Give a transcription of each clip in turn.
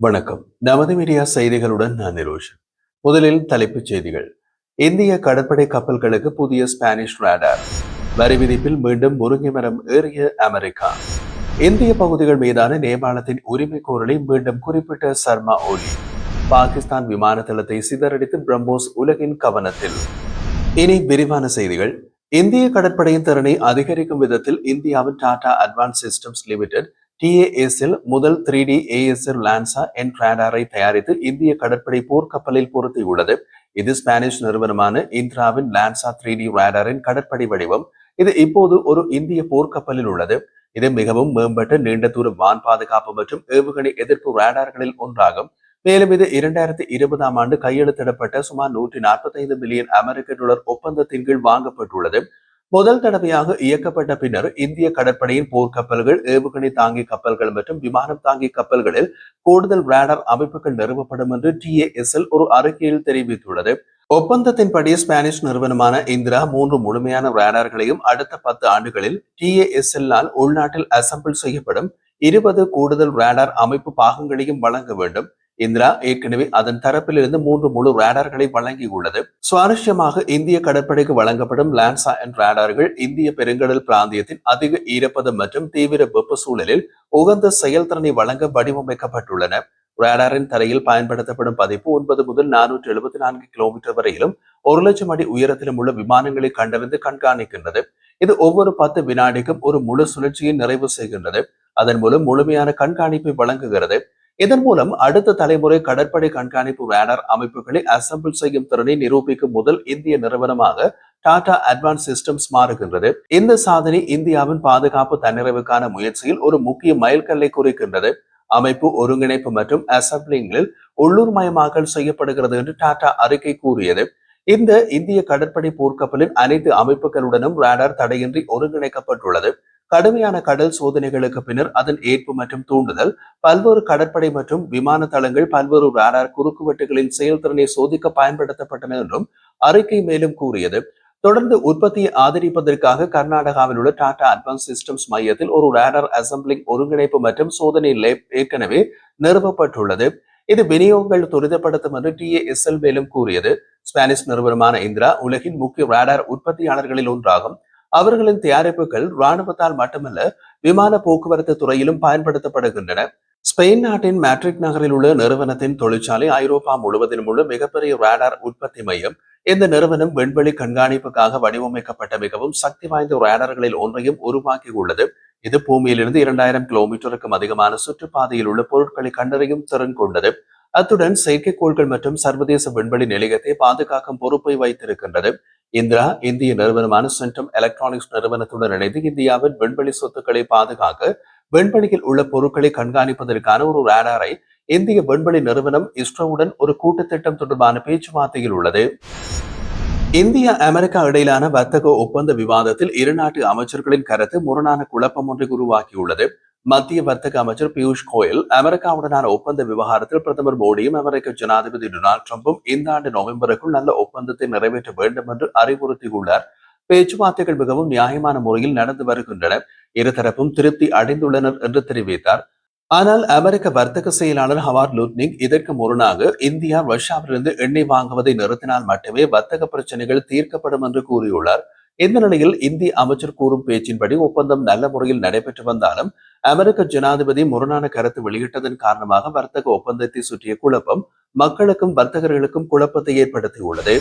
வணக்கம். நமது மீடியா செய்திகளுடன் நான் நிரோஷன். முதலில் தலைப்புச் செய்திகள். இந்திய கடற்படை கப்பல்களுக்கு புதிய ஸ்பானிஷ் ரேடார். வரி விதிப்பில் மீண்டும் முருங்கை மரம் ஏறிய அமெரிக்கா. இந்திய பகுதிகள் மீதான நேபாளத்தின் உரிமை கோரலை மீண்டும் குறிப்பிட்ட சர்மா ஓலி பாகிஸ்தான் விமான தளத்தை சிதறடித்து பிரம்மோஸ் உலகின் கவனத்தில். இனி விரிவான செய்திகள். இந்திய கடற்படையின் திறனை அதிகரிக்கும் விதத்தில் இந்தியாவின் Tata advance systems limited TASL முதல் three D ASL Lanza N ராடாரை தயாரித்து இந்திய கடற்படை போர்க்கப்பலில் பொருத்தியுள்ளது. இது ஸ்பானிஷ் நிறுவனமான இந்திராவின் லான்சா த்ரீ டி ராடாரின் கடற்படை வடிவம். இது இப்போது ஒரு இந்திய போர்க்கப்பலில் உள்ளது. இது மிகவும் மேம்பட்ட நீண்ட தூர வான் பாதுகாப்பு மற்றும் ஏவுகணை எதிர்ப்பு ராடார்களில் ஒன்றாகும். மேலும் இது இரண்டாயிரத்தி இருபதாம் ஆண்டு கையெழுத்திடப்பட்ட சுமார் நூற்றி நாற்பத்தைந்து மில்லியன் அமெரிக்க டாலர் ஒப்பந்தத்தின் கீழ் வாங்கப்பட்டுள்ளது. முதல் தடவையாக இயக்கப்பட்ட பின்னர் இந்திய கடற்படையின் போர்க்கப்பல்கள் ஏவுகணை தாங்கி கப்பல்கள் மற்றும் விமானம் தாங்கி கப்பல்களில் கூடுதல் ரேடார் அமைப்புகள் நிறுவப்படும் என்று டிஏஎஸ்எல் ஒரு அறிக்கையில் தெரிவித்துள்ளது. ஒப்பந்தத்தின்படி ஸ்பானிஷ் நிறுவனமான இந்திரா மூன்று முழுமையான ரேடார்களையும் அடுத்த பத்து ஆண்டுகளில் டிஏஎஸ்எல்லால் உள்நாட்டில் அசம்பிள் செய்யப்படும். இருபது கூடுதல் ரேடார் அமைப்பு பாகங்களையும் வழங்க வேண்டும். இந்திரா ஏற்கனவே அதன் தரப்பிலிருந்து மூன்று முழு ரேடார்களை வழங்கியுள்ளது. சுவாரஸ்யமாக இந்திய கடற்படைக்கு வழங்கப்படும் லேண்ட்சா ரேடார்கள் இந்திய பெருங்கடல் பிராந்தியத்தின் அதிக ஈரப்பதம் மற்றும் தீவிர வெப்ப சூழலில் உகந்த செயல்திறனை வழங்க வடிவமைக்கப்பட்டுள்ளன. ரேடாரின் தரையில் பயன்படுத்தப்படும் பதிப்பு ஒன்பது முதல் நானூற்றி எழுபத்தி நான்கு கிலோமீட்டர் வரையிலும் ஒரு லட்சம் அடி உயரத்திலும் உள்ள விமானங்களை கண்டறிந்து கண்காணிக்கின்றது. இது ஒவ்வொரு பத்து வினாடிக்கும் ஒரு முழு சுழற்சியை நிறைவு செய்கின்றது. அதன் மூலம் முழுமையான கண்காணிப்பை வழங்குகிறது. இதன் மூலம் அடுத்த தலைமுறை கடற்படை கண்காணிப்பு ரேடார் அமைப்புகளை அசம்பிள் செய்யும் திறனை நிரூபிக்கும் முதல் இந்திய நிறுவனமாக டாடா அட்வான்ஸ் சிஸ்டம்ஸ் மாறுகின்றது. இந்த சாதனை இந்தியாவின் பாதுகாப்பு தன்னிறைவுக்கான முயற்சியில் ஒரு முக்கிய மைல்கல்லை குறிக்கின்றது. அமைப்பு ஒருங்கிணைப்பு மற்றும் அசம்பிளிங்கில் உள்ளூர் மயமாக்கல் செய்யப்படுகிறது என்று டாடா அறிக்கை கூறியது. இந்த இந்திய கடற்படை போர்க்கப்பலின் அனைத்து அமைப்புகளுடனும் ரேடார் தடையின்றி ஒருங்கிணைக்கப்பட்டுள்ளது. கடுமையான கடல் சோதனைகளுக்கு பின்னர் அதன் ஏற்பு மற்றும் தூண்டுதல் பல்வேறு கடற்படை மற்றும் விமான தளங்கள் பல்வேறு ராடார் குறுக்குவெட்டுகளின் செயல்திறனை சோதிக்க பயன்படுத்தப்பட்டன என்றும் அறிக்கை மேலும் கூறியது. தொடர்ந்து உற்பத்தியை ஆதரிப்பதற்காக கர்நாடகாவில் உள்ள டாடா அட்வான்ஸ் சிஸ்டம்ஸ் மையத்தில் ஒரு ரேடர் அசம்பிளிங் ஒருங்கிணைப்பு மற்றும் சோதனை லேப் ஏற்கனவே நிறுவப்பட்டுள்ளது. இது விநியோகங்கள் துரிதப்படுத்தும் என்று டிஏஎஸ்எல் மேலும் கூறியது. ஸ்பானிஷ் நிறுவனமான இந்திரா உலகின் முக்கிய ரேடார் உற்பத்தியாளர்களில் ஒன்றாகும். அவர்களின் தயாரிப்புகள் இராணுவத்தால் மட்டுமல்ல விமான போக்குவரத்து துறையிலும் பயன்படுத்தப்படுகின்றன. ஸ்பெயின் நாட்டின் மேட்ரிக் நகரில் உள்ள நிறுவனத்தின் தொழிற்சாலை ஐரோப்பா முழுவதிலும் உள்ள மிகப்பெரிய ரேடார் உற்பத்தி மையம். இந்த நிறுவனம் விண்வெளி கண்காணிப்புக்காக வடிவமைக்கப்பட்ட மிகவும் சக்தி வாய்ந்த ரேடார்களில் ஒன்றையும் உருவாக்கியுள்ளது. இது பூமியிலிருந்து இரண்டாயிரம் கிலோமீட்டருக்கும் அதிகமான சுற்றுப்பாதையில் உள்ள பொருட்களை கண்டறியும் திறன் கொண்டது. அத்துடன் செயற்கைக்கோள்கள் மற்றும் சர்வதேச விண்வெளி நிலையத்தை பாதுகாக்கும் பொறுப்பை வைத்திருக்கின்றது. இந்திரா இந்திய நிறுவனமான சென்டம் எலக்ட்ரானிக்ஸ் நிறுவனத்துடன் இணைந்து இந்தியாவின் விண்வெளி சொத்துக்களை பாதுகாக்க விண்வெளியில் உள்ள பொருட்களை கண்காணிப்பதற்கான ஒரு ரேடாரை இந்திய விண்வெளி நிறுவனம் இஸ்ரோவுடன் ஒரு கூட்டத்திட்டம் தொடர்பான பேச்சுவார்த்தையில் உள்ளது. இந்தியா அமெரிக்கா இடையிலான வர்த்தக ஒப்பந்த விவாதத்தில் இரு நாட்டு அமைச்சர்களின் கருத்து முரணான குழப்பம் ஒன்றை உருவாக்கியுள்ளது. மத்திய வர்த்தக அமைச்சர் பியூஷ் கோயல் அமெரிக்காவுடனான ஒப்பந்த விவகாரத்தில் பிரதமர் மோடியும் அமெரிக்க ஜனாதிபதி டொனால்டு டிரம்பும் இந்த ஆண்டு நவம்பருக்குள் நல்ல ஒப்பந்தத்தை நிறைவேற்ற வேண்டும் என்று அறிவுறுத்தியுள்ளார். பேச்சுவார்த்தைகள் மிகவும் நியாயமான முறையில் நடந்து வருகின்றன. இருதரப்பும் திருப்தி அடைந்துள்ளனர் என்று தெரிவித்தார். ஆனால் அமெரிக்க வர்த்தக செயலாளர் ஹவார்ட் லூட்னிங் இதற்கு முரணாக இந்தியா ரஷ்யாவிலிருந்து எண்ணெய் வாங்குவதை நிறுத்தினால் மட்டுமே வர்த்தக பிரச்சனைகள் தீர்க்கப்படும் என்று கூறியுள்ளார். இந்த நிலையில் இந்திய அமைச்சர் கூறும் பேச்சின்படி ஒப்பந்தம் நல்ல முறையில் நடைபெற்று வந்தாலும் அமெரிக்க ஜனாதிபதி முரணான கருத்து வெளியிட்டதன் காரணமாக வர்த்தக ஒப்பந்தத்தை சுற்றிய குழப்பம் மக்களுக்கும் வர்த்தகர்களுக்கும் குழப்பத்தை ஏற்படுத்தியுள்ளது.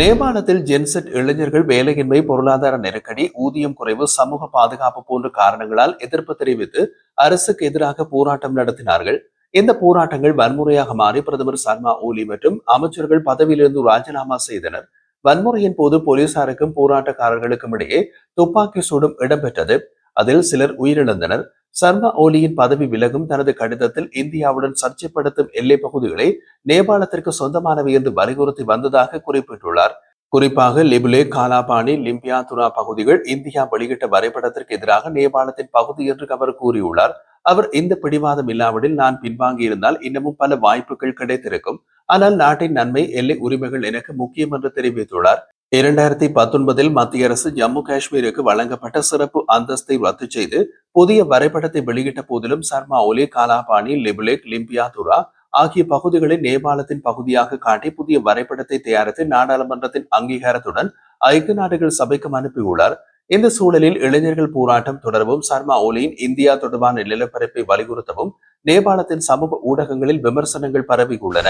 நேபாளத்தில் ஜென்செட் இளைஞர்கள் வேலையின்மை பொருளாதார நெருக்கடி ஊதியம் குறைவு சமூக பாதுகாப்பு போன்ற காரணங்களால் எதிர்ப்பு தெரிவித்து அரசுக்கு எதிராக போராட்டம் நடத்தினார்கள். இந்த போராட்டங்கள் வன்முறையாக மாறி பிரதமர் சர்மா ஓலி மற்றும் அமைச்சர்கள் பதவியிலிருந்து ராஜினாமா செய்தனர். வன்முறையின் போது போலீசாருக்கும் போராட்டக்காரர்களுக்கும் இடையே துப்பாக்கி சூடும் இடம்பெற்றது. அதில் சிலர் உயிரிழந்தனர். சர்மா ஓலியின் பதவி விலகும் தனது கடிதத்தில் இந்தியாவுடன் சர்ச்சைப்படுத்தும் எல்லை பகுதிகளை நேபாளத்திற்கு சொந்தமானவை என்று வலியுறுத்தி வந்ததாக குறிப்பிட்டுள்ளார். குறிப்பாக லிபுலே காலாபாணி லிம்பியா துரா பகுதிகள் இந்தியா வெளியிட்ட வரைபடத்திற்கு எதிராக நேபாளத்தின் பகுதி என்று அவர் கூறியுள்ளார். அவர் இந்த பிடிவாதம் இல்லாவிடில் நான் பின்வாங்கி இருந்தால் இன்னமும் பல வாய்ப்புகள் கிடைத்திருக்கும். ஆனால் நாட்டின் நன்மை எல்லை உரிமைகள் எனக்கு முக்கியம் என்று தெரிவித்துள்ளார். இரண்டாயிரத்தி பத்தொன்பதில் மத்திய அரசு ஜம்மு காஷ்மீருக்கு வழங்கப்பட்ட சிறப்பு அந்தஸ்தை ரத்து செய்து புதிய வரைபடத்தை வெளியிட்ட போதிலும் சர்மா ஒலி காலாபாணி லிபுலேக் லிம்பியாதுரா ஆகிய பகுதிகளை நேபாளத்தின் பகுதியாக காட்டி புதிய வரைபடத்தை தயாரித்து நாடாளுமன்றத்தின் அங்கீகாரத்துடன் ஐக்கிய நாடுகள் சபைக்கும் அனுப்பியுள்ளார். இந்த சூழலில் இளைஞர்கள் போராட்டம் தொடரவும் சர்மா ஒலியின் இந்தியா தொடர்பான நிலப்பரப்பை வலியுறுத்தவும் நேபாளத்தின் சமூக ஊடகங்களில் விமர்சனங்கள் பரவியுள்ளன.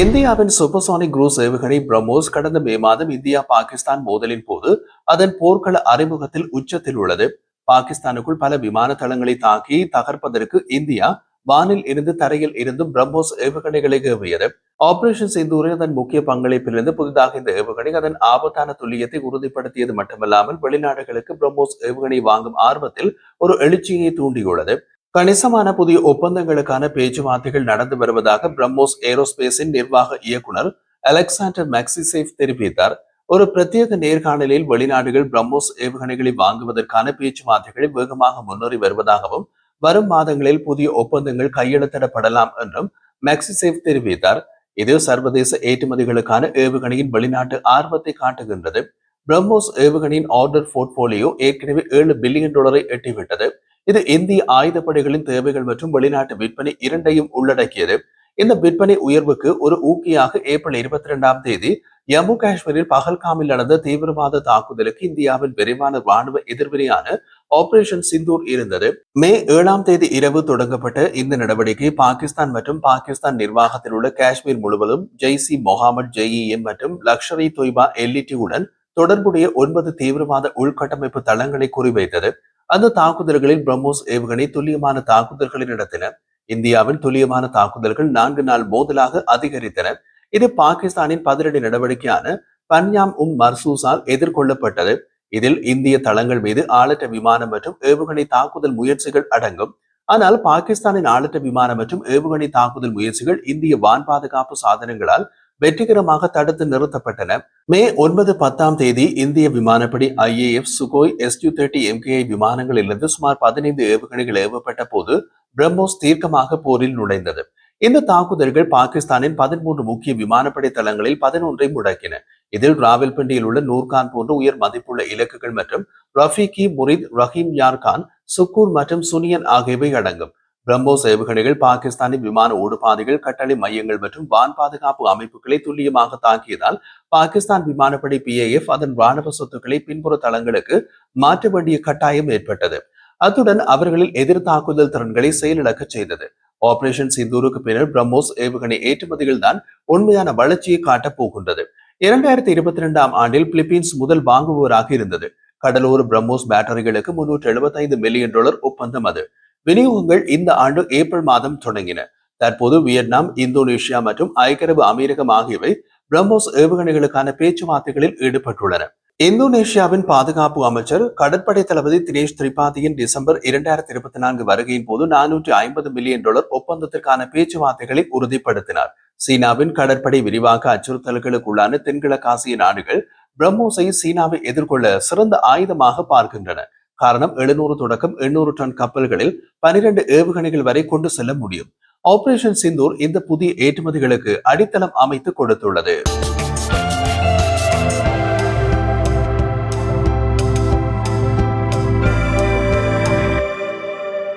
இந்தியாவின் சூப்பர்சானிக் குரூஸ் ஏவுகணை பிரம்மோஸ் கடந்த மே மாதம் இந்தியா பாகிஸ்தான் மோதலின் போது அதன் போர்க்கள அறிமுகத்தில் உச்சத்தில் உள்ளது. பாகிஸ்தானுக்குள் பல விமான தளங்களை தாக்கி தகர்ப்பதற்கு இந்தியா வானில் இருந்து தரையில் இருந்தும் பிரம்மோஸ் ஏவுகணைகளை ஏவியது. ஆபரேஷன் சிந்தூரில் அதன் முக்கிய பங்களிப்பிலிருந்து புதிதாக இந்த ஏவுகணை அதன் ஆபத்தான துல்லியத்தை உறுதிப்படுத்தியது மட்டுமல்லாமல் வெளிநாடுகளுக்கு பிரம்மோஸ் ஏவுகணை வாங்கும் ஆர்வத்தில் ஒரு எழுச்சியை தூண்டியுள்ளது. கணிசமான புதிய ஒப்பந்தங்களுக்கான பேச்சுவார்த்தைகள் நடந்து வருவதாக பிரம்மோஸ் ஏரோஸ்பேஸின் நிர்வாக இயக்குனர் அலெக்சாண்டர் மேக்சிசேஃப் தெரிவித்தார். ஒரு பிரத்யேக நேர்காணலில் வெளிநாடுகள் பிரம்மோஸ் ஏவுகணைகளை வாங்குவதற்கான பேச்சுவார்த்தைகளை வேகமாக முன்னேறி வருவதாகவும் வரும் மாதங்களில் புதிய ஒப்பந்தங்கள் கையெழுத்திடப்படலாம் என்றும் மேக்சிசேவ் தெரிவித்தார். இது சர்வதேச ஏற்றுமதிகளுக்கான ஏவுகணையின் வெளிநாட்டு ஆர்வத்தை காட்டுகின்றது. பிரம்மோஸ் ஏவுகணையின் ஆர்டர் போர்ட்போலியோ ஏற்கனவே ஏழு பில்லியன் டாலரை எட்டிவிட்டது. இது இந்திய ஆயுதப்படைகளின் தேவைகள் மற்றும் வெளிநாட்டு விற்பனை இரண்டையும் உள்ளடக்கியது. இந்த விற்பனை உயர்வுக்கு ஒரு ஊக்கியாக ஏப்ரல் இருபத்தி இரண்டாம் தேதி ஜம்மு காஷ்மீரில் பகல்காமில் நடந்த தீவிரவாத தாக்குதலுக்கு இந்தியாவின் விரைவான ராணுவ எதிர்வினையான ஆபரேஷன் சிந்தூர் இருந்தது. மே ஏழாம் தேதி இரவு தொடங்கப்பட்ட இந்த நடவடிக்கை பாகிஸ்தான் மற்றும் பாகிஸ்தான் நிர்வாகத்தில் உள்ள காஷ்மீர் முழுவதும் ஜெய்சி மொஹாமட் ஜெய்இஎம் மற்றும் லக்ஷர் இ தொய்பா எல்இடியுடன் தொடர்புடைய ஒன்பது தீவிரவாத உள்கட்டமைப்பு தளங்களை குறிவைத்தது. அந்த தாக்குதல்களில் பிரம்மோஸ் ஏவுகணை துல்லியமான தாக்குதல்களை நடத்தின. இந்தியாவின் துல்லியமான தாக்குதல்கள் நான்கு நாள் மோதலாக அதிகரித்தன. இது பாகிஸ்தானின் பதிலடி நடவடிக்கையான பன்யாம் உம் மர்சூசால் எதிர்கொள்ளப்பட்டது. இதில் இந்திய தளங்கள் மீது ஆளற்ற விமானம் மற்றும் ஏவுகணை தாக்குதல் முயற்சிகள் அடங்கும். ஆனால் பாகிஸ்தானின் ஆளற்ற விமானம் மற்றும் ஏவுகணை தாக்குதல் முயற்சிகள் இந்திய வான் பாதுகாப்பு சாதனங்களால் வெற்றிகரமாக தடுத்து நிறுத்தப்பட்டன. மே ஒன்பது பத்தாம் தேதி இந்திய விமானப்படி IAF Sukhoi SU thirty MKI விமானங்களிலிருந்து சுமார் பதினைந்து ஏவுகணைகள் ஏவப்பட்ட போது பிரம்மோஸ் தீர்க்கமாக போரில் நுழைந்தது. இந்த தாக்குதல்கள் பாகிஸ்தானின் பதிமூன்று முக்கிய விமானப்படை தளங்களில் பதினொன்றை முடக்கின. இதில் ராவல்பிண்டியில் உள்ள நூர்கான் போன்ற உயர் மதிப்புள்ள இலக்குகள் மற்றும் ரஃபீகி முரித் ரஹீம் யார்கான் சுக்கூர் மற்றும் சுனியன் ஆகியவை அடங்கும். பிரம்மோஸ் ஏவுகணைகள் பாகிஸ்தானின் விமான ஓடுபாதைகள் கட்டளை மையங்கள் மற்றும் வான் பாதுகாப்பு அமைப்புகளை துல்லியமாக தாக்கியதால் பாகிஸ்தான் விமானப்படை பிஏஎஃப் அதன் ராணுவ சொத்துக்களை பின்புற தளங்களுக்கு மாற்ற வேண்டிய கட்டாயம் ஏற்பட்டது. அத்துடன் அவர்களில் எதிர் தாக்குதல் திறன்களை செயலிழக்க செய்தது. ஆபரேஷன் சிந்தூருக்கு பின்னர் பிரம்மோஸ் ஏவுகணை ஏற்றுமதிகள் தான் உண்மையான வளர்ச்சியை காட்டப் போகின்றது. இரண்டாயிரத்தி இருபத்தி இரண்டாம் ஆண்டில் பிலிப்பீன்ஸ் முதல் வாங்குபவராக இருந்தது. கடலோர பிரம்மோஸ் பேட்டரிகளுக்கு முன்னூற்றி எழுபத்தைந்து மில்லியன் டாலர் ஒப்பந்தம் அது. விநியோகங்கள் இந்த ஆண்டு ஏப்ரல் மாதம் தொடங்கின. தற்போது வியட்நாம் இந்தோனேஷியா மற்றும் ஐக்கிய அமீரகம் ஆகியவை பிரம்மோஸ் ஏவுகணைகளுக்கான பேச்சுவார்த்தைகளில் ஈடுபட்டுள்ளன. இந்தோனேஷியாவின் பாதுகாப்பு அமைச்சர் கடற்படை தளபதி தினேஷ் திரிபாதியின் டிசம்பர் இரண்டாயிரத்தி இருபத்தி நான்கு வருகையின் போது நானூற்றி ஐம்பது மில்லியன் டாலர் ஒப்பந்தத்திற்கான பேச்சுவார்த்தைகளை உறுதிப்படுத்தினார். சீனாவின் கடற்படை விரிவாக்க அச்சுறுத்தல்களுக்குள்ளான தென்கிழக்காசிய நாடுகள் பிரம்மோஸை சீனாவை எதிர்கொள்ள சிறந்த ஆயுதமாக பார்க்கின்றன. காரணம் எழுநூறு தொடக்கம் எண்ணூறு டன் கப்பல்களில் பனிரெண்டு ஏவுகணைகள் வரை கொண்டு செல்ல முடியும். ஆபரேஷன் சிந்தூர் இந்த புதிய ஏற்றுமதிகளுக்கு அடித்தளம் அமைத்து கொடுத்துள்ளது.